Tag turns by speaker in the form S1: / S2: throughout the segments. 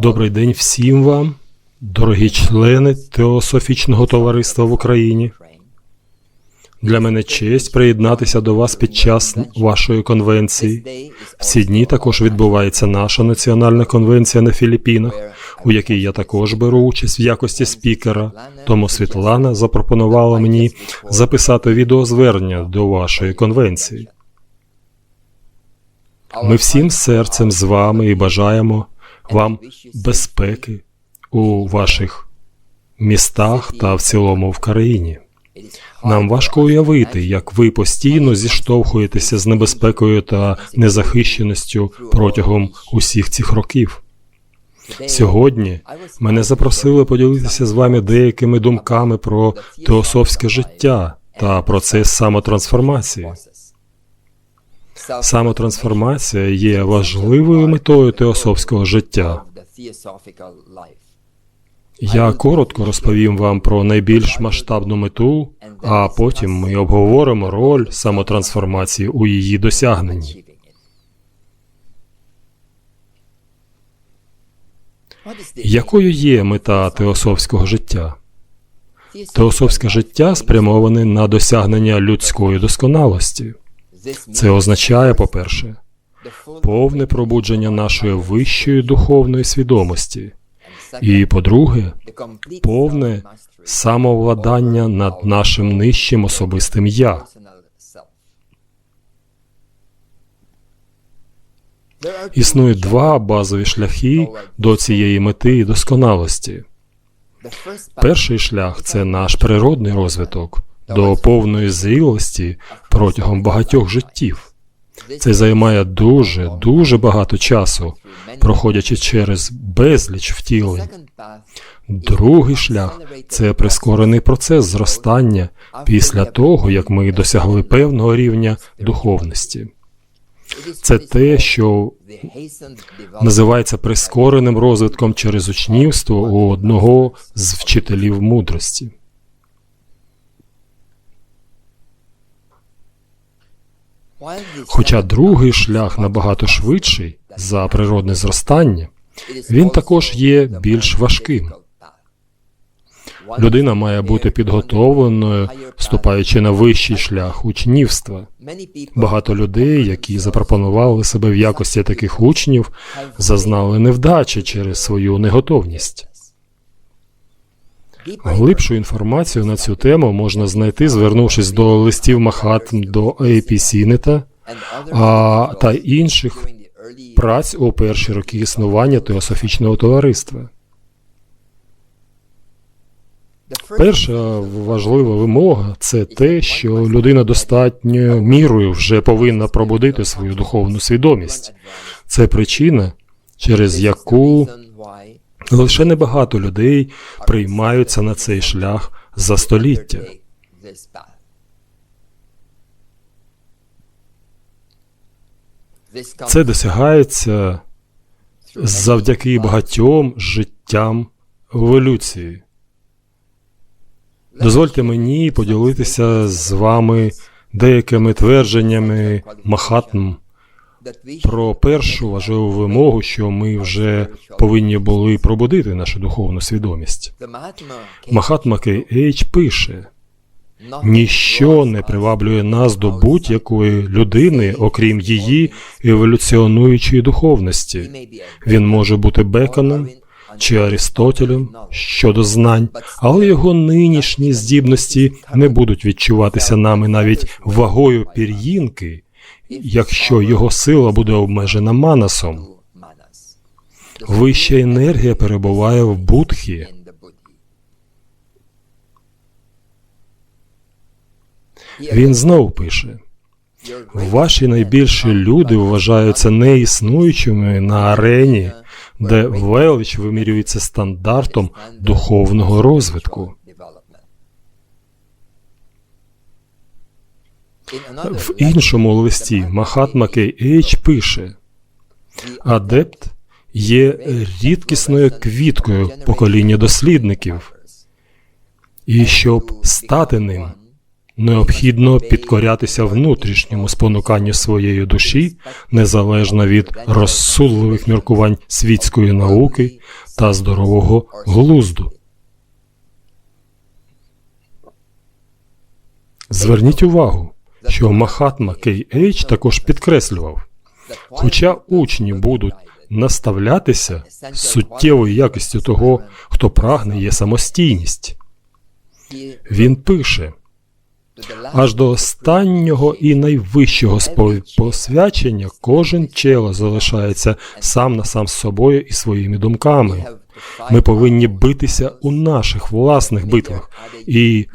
S1: Добрий день всім вам, дорогі члени Теософічного товариства в Україні. Для мене честь приєднатися до вас під час вашої конвенції. В ці дні також відбувається наша національна конвенція на Філіппінах, у якій я також беру участь в якості спікера. Тому Світлана запропонувала мені записати відеозвернення до вашої конвенції. Ми всім серцем з вами і бажаємо вам безпеки у ваших містах та в цілому в країні. Нам важко уявити, як ви постійно зіштовхуєтеся з небезпекою та незахищеністю протягом усіх цих років. Сьогодні мене запросили поділитися з вами деякими думками про теософське життя та процес самотрансформації. Самотрансформація є важливою метою теософського життя. Я коротко розповім вам про найбільш масштабну мету, а потім ми обговоримо роль самотрансформації у її досягненні. Якою є мета теософського життя? Теософське життя спрямоване на досягнення людської досконалості. Це означає, по-перше, повне пробудження нашої вищої духовної свідомості, і, по-друге, повне самовладання над нашим нижчим особистим я. Існують два базові шляхи до цієї мети і досконалості. Перший шлях це наш природний розвиток до повної зрілості протягом багатьох життів. Це займає дуже, дуже багато часу, проходячи через безліч втілень. Другий шлях це прискорений процес зростання після того, як ми досягли певного рівня духовності. Це те, що називається прискореним розвитком через учнівство у одного з вчителів мудрості. Хоча другий шлях набагато швидший за природне зростання, він також є більш важким. Людина має бути підготовленою, вступаючи на вищий шлях учнівства. Багато людей, які запропонували себе в якості таких учнів, зазнали невдачі через свою неготовність. Глибшу інформацію на цю тему можна знайти, звернувшись до листів Махатм до А.П. Сінета а, та інших праць у перші роки існування Теософічного товариства. Перша важлива вимога це те, що людина достатньою мірою вже повинна пробудити свою духовну свідомість. Це причина, через яку лише небагато людей приймаються на цей шлях за століття. Це досягається завдяки багатьом життям еволюції. Дозвольте мені поділитися з вами деякими твердженнями Махатм про першу важливу вимогу, що ми вже повинні були пробудити нашу духовну свідомість. Махатма Кей Ейч пише: ніщо не приваблює нас до будь-якої людини, окрім її еволюціонуючої духовності. Він може бути Беконом чи Арістотелем щодо знань, але його нинішні здібності не будуть відчуватися нами навіть вагою пір'їнки, якщо його сила буде обмежена манасом. Вища енергія перебуває в будхі. Він знов пише: ваші найбільші люди вважаються неіснуючими на арені, де велич вимірюється стандартом духовного розвитку. В іншому листі Махатма Кей пише: Адепт є рідкісною квіткою покоління дослідників, і щоб стати ним, необхідно підкорятися внутрішньому спонуканню своєї душі, незалежно від розсудливих міркувань світської науки та здорового глузду. Зверніть увагу, що Махатма Кей Ейч також підкреслював, хоча учні будуть наставлятися суттєвою якістю того, хто прагне є самостійність. Він пише, аж до останнього і найвищого посвячення кожен чело залишається сам на сам з собою і своїми думками. Ми повинні битися у наших власних битвах, і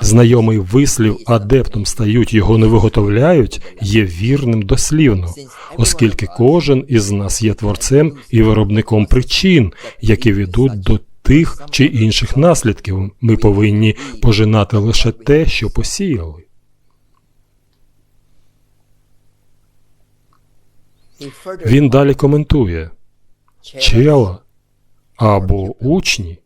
S1: знайомий вислів адептом стають його не виготовляють є вірним дослівно, оскільки кожен із нас є творцем і виробником причин, які ведуть до тих чи інших наслідків. Ми повинні пожинати лише те, що посіяли. Він далі коментує чела або учні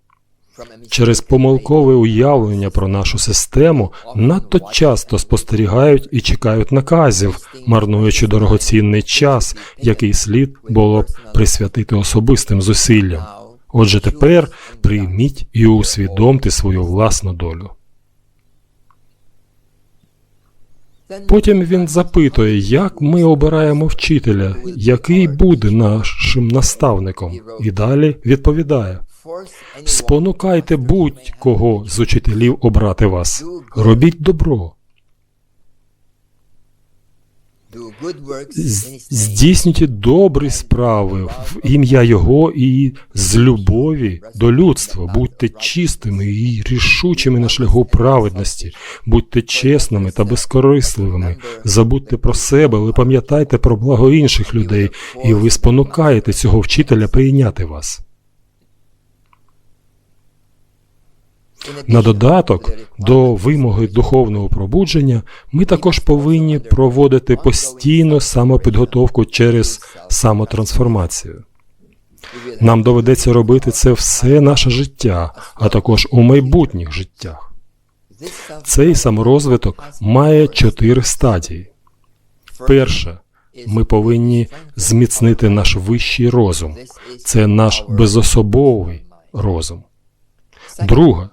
S1: через помилкове уявлення про нашу систему надто часто спостерігають і чекають наказів, марнуючи дорогоцінний час, який слід було б присвятити особистим зусиллям. Отже, тепер прийміть і усвідомте свою власну долю. Потім він запитує, як ми обираємо вчителя, який буде нашим наставником, і далі відповідає: спонукайте будь-кого з учителів обрати вас. Робіть добро, здійснюйте добрі справи в ім'я Його і з любові до людства. Будьте чистими і рішучими на шляху праведності, будьте чесними та безкорисливими. Забудьте про себе, але пам'ятайте про благо інших людей, і ви спонукаєте цього вчителя прийняти вас. На додаток до вимоги духовного пробудження ми також повинні проводити постійну самопідготовку через самотрансформацію. Нам доведеться робити це все наше життя, а також у майбутніх життях. Цей саморозвиток має чотири стадії. Перша ми повинні зміцнити наш вищий розум. Це наш безособовий розум. Друга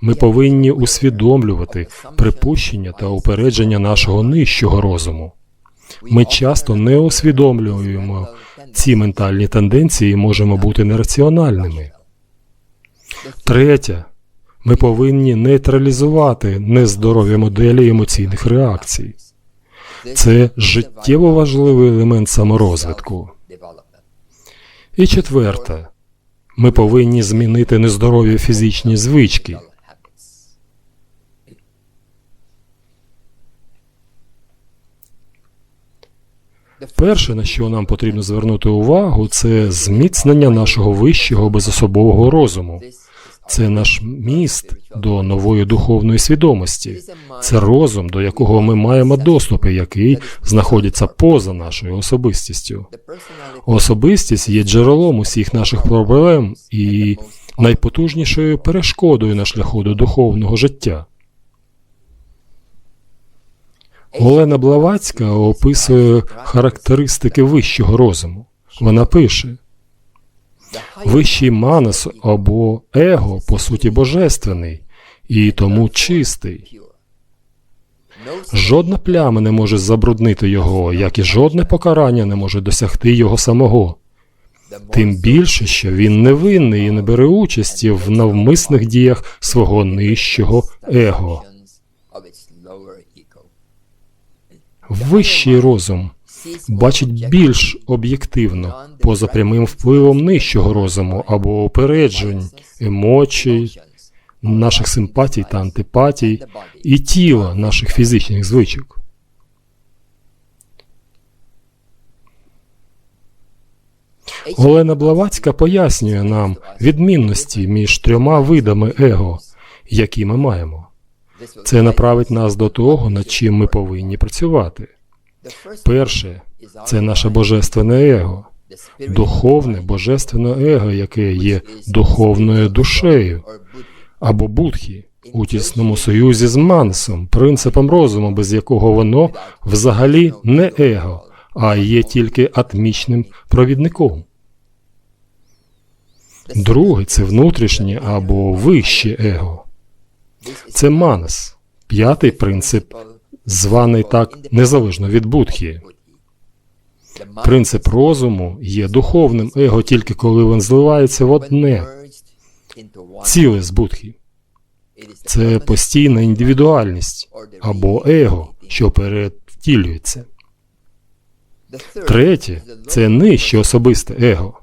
S1: ми повинні усвідомлювати припущення та упередження нашого нижчого розуму. Ми часто не усвідомлюємо ці ментальні тенденції і можемо бути нераціональними. Третє, ми повинні нейтралізувати нездорові моделі емоційних реакцій. Це життєво важливий елемент саморозвитку. І четверте, ми повинні змінити нездорові фізичні звички. Перше, на що нам потрібно звернути увагу, це зміцнення нашого вищого безособового розуму. Це наш міст до нової духовної свідомості. Це розум, до якого ми маємо доступ, і який знаходиться поза нашою особистістю. Особистість є джерелом усіх наших проблем і найпотужнішою перешкодою на шляху до духовного життя. Олена Блавацька описує характеристики вищого розуму. Вона пише: вищий манас або его, по суті, божественний і тому чистий. Жодна пляма не може забруднити його, як і жодне покарання не може досягти його самого. Тим більше, що він невинний і не бере участі в навмисних діях свого нижчого его. Вищий розум бачить більш об'єктивно, поза прямим впливом нижчого розуму або опереджень, емоцій, наших симпатій та антипатій і тіла наших фізичних звичок. Олена Блавацька пояснює нам відмінності між трьома видами его, які ми маємо. Це направить нас до того, над чим ми повинні працювати. Перше це наше божественне его, духовне божественне его, яке є духовною душею або будхі, у тісному союзі з манасом, принципом розуму, без якого воно взагалі не его, а є тільки атмічним провідником. Друге це внутрішнє або вище его. Це манас, п'ятий принцип, званий так незалежно від будхі. Принцип розуму є духовним его тільки коли він зливається в одне ціле з будхі. Це постійна індивідуальність або его, що перевтілюється. Третє це нижче особисте его.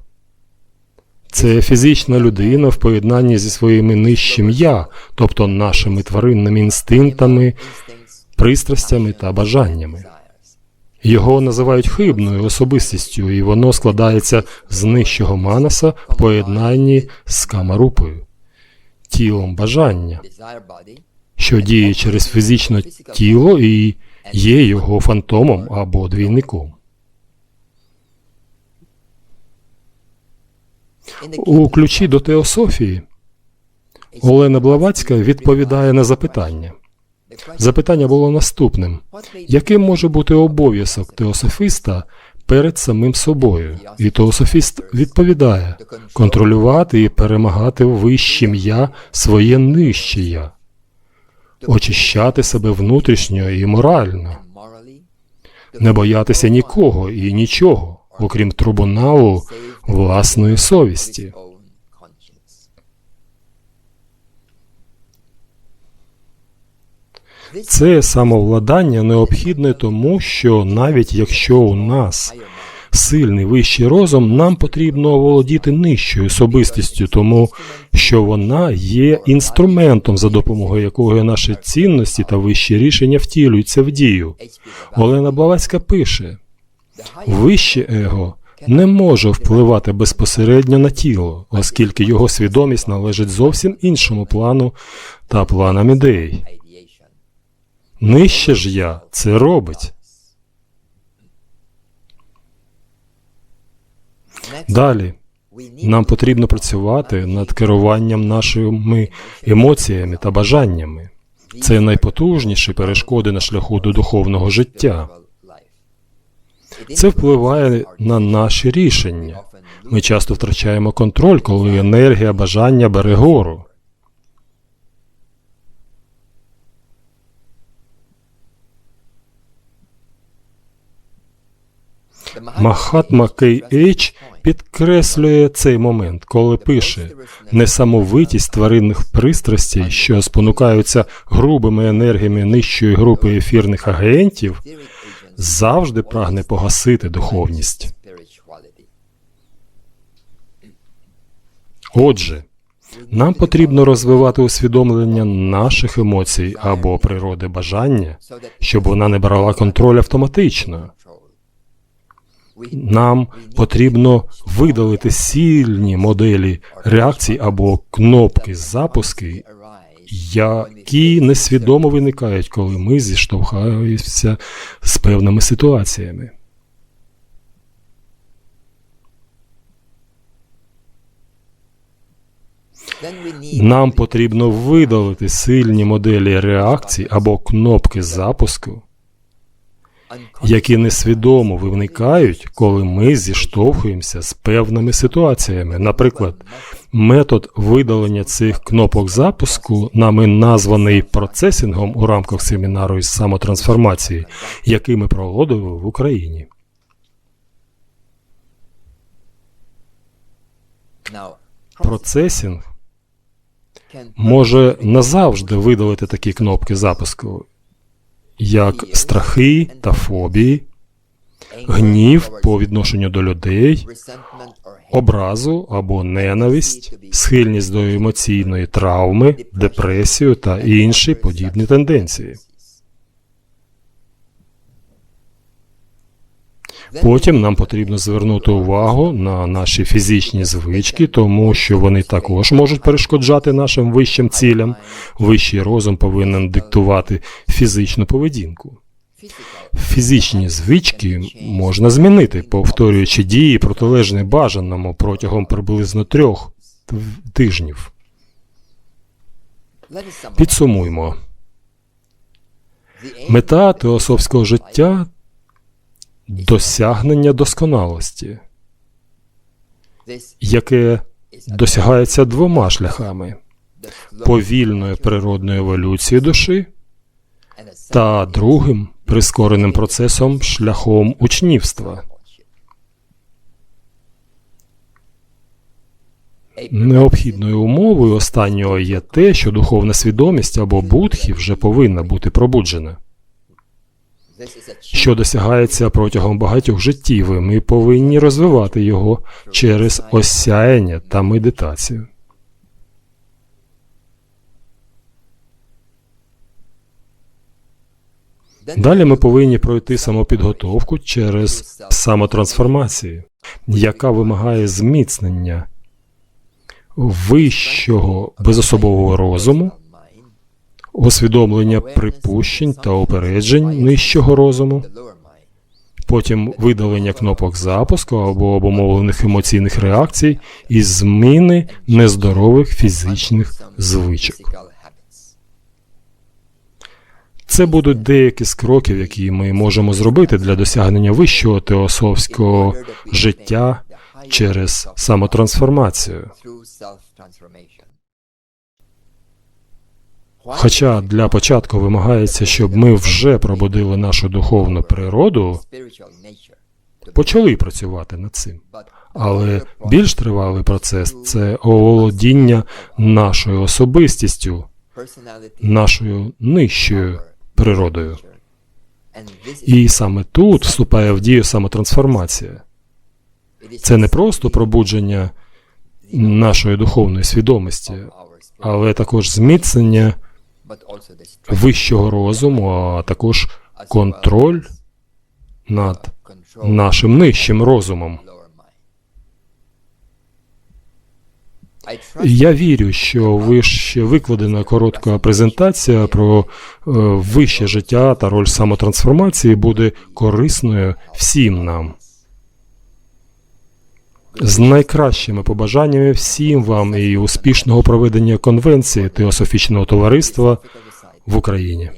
S1: Це фізична людина в поєднанні зі своїми нижчим я, тобто нашими тваринними інстинктами, пристрастями та бажаннями. Його називають хибною особистістю, і воно складається з нижчого манаса в поєднанні з камарупою, тілом бажання, що діє через фізичне тіло і є його фантомом або двійником. У ключі до теософії Олена Блаватська відповідає на запитання. Запитання було наступним: яким може бути обов'язок теософіста перед самим собою? І теософіст відповідає контролювати і перемагати вищим я своє нижче я, очищати себе внутрішньо і морально, не боятися нікого і нічого, окрім трибуналу власної совісті. Це самовладання необхідне тому, що навіть якщо у нас сильний вищий розум, нам потрібно оволодіти нижчою особистістю, тому що вона є інструментом, за допомогою якого наші цінності та вищі рішення втілюються в дію. Олена Блаватська пише: вище его не може впливати безпосередньо на тіло, оскільки його свідомість належить зовсім іншому плану та планам ідей. Нижче ж я це робить. Далі нам потрібно працювати над керуванням нашими емоціями та бажаннями. Це найпотужніші перешкоди на шляху до духовного життя. Це впливає на наші рішення. Ми часто втрачаємо контроль, коли енергія бажання бере гору. Махатма Кей підкреслює цей момент, коли пише несамовитість тваринних пристрастей, що спонукаються грубими енергіями нижчої групи ефірних агентів, завжди прагне погасити духовність. Отже, нам потрібно розвивати усвідомлення наших емоцій або природи бажання, щоб вона не брала контроль автоматично. Нам потрібно видалити сильні моделі реакцій або кнопки запуски, які несвідомо виникають, коли ми зіштовхаємося з певними ситуаціями. Нам потрібно видалити сильні моделі реакцій або кнопки запуску, які несвідомо виникають, коли ми зіштовхуємося з певними ситуаціями. Наприклад, метод видалення цих кнопок запуску, нами названий процесінгом у рамках семінару із самотрансформації, який ми проводили в Україні. Процесінг може назавжди видалити такі кнопки запуску, як страхи та фобії, гнів по відношенню до людей, образу або ненависть, схильність до емоційної травми, депресію та інші подібні тенденції. Потім нам потрібно звернути увагу на наші фізичні звички, тому що вони також можуть перешкоджати нашим вищим цілям. Вищий розум повинен диктувати фізичну поведінку. Фізичні звички можна змінити, повторюючи дії протилежні бажаному протягом приблизно трьох тижнів. Підсумуймо. Мета теософського життя досягнення досконалості, яке досягається двома шляхами повільною природною еволюцією душі та другим прискореним процесом шляхом учнівства. Необхідною умовою останнього є те, що духовна свідомість або будхі вже повинна бути пробуджена, що досягається протягом багатьох життів, і ми повинні розвивати його через осяяння та медитацію. Далі ми повинні пройти самопідготовку через самотрансформацію, яка вимагає зміцнення вищого безособового розуму, усвідомлення припущень та упереджень нижчого розуму, потім видалення кнопок запуску або обумовлених емоційних реакцій і зміни нездорових фізичних звичок. Це будуть деякі з кроків, які ми можемо зробити для досягнення вищого теософського життя через самотрансформацію. Хоча для початку вимагається, щоб ми вже пробудили нашу духовну природу, почали працювати над цим. Але більш тривалий процес це оволодіння нашою особистістю, нашою нижчою природою. І саме тут вступає в дію самотрансформація. Це не просто пробудження нашої духовної свідомості, але також зміцнення вищого розуму, а також контроль над нашим нижчим розумом. Я вірю, що вище викладена коротка презентація про е, вище життя та роль самотрансформації буде корисною всім нам. З найкращими побажаннями всім вам і успішного проведення конвенції Теософічного товариства в
S2: Україні.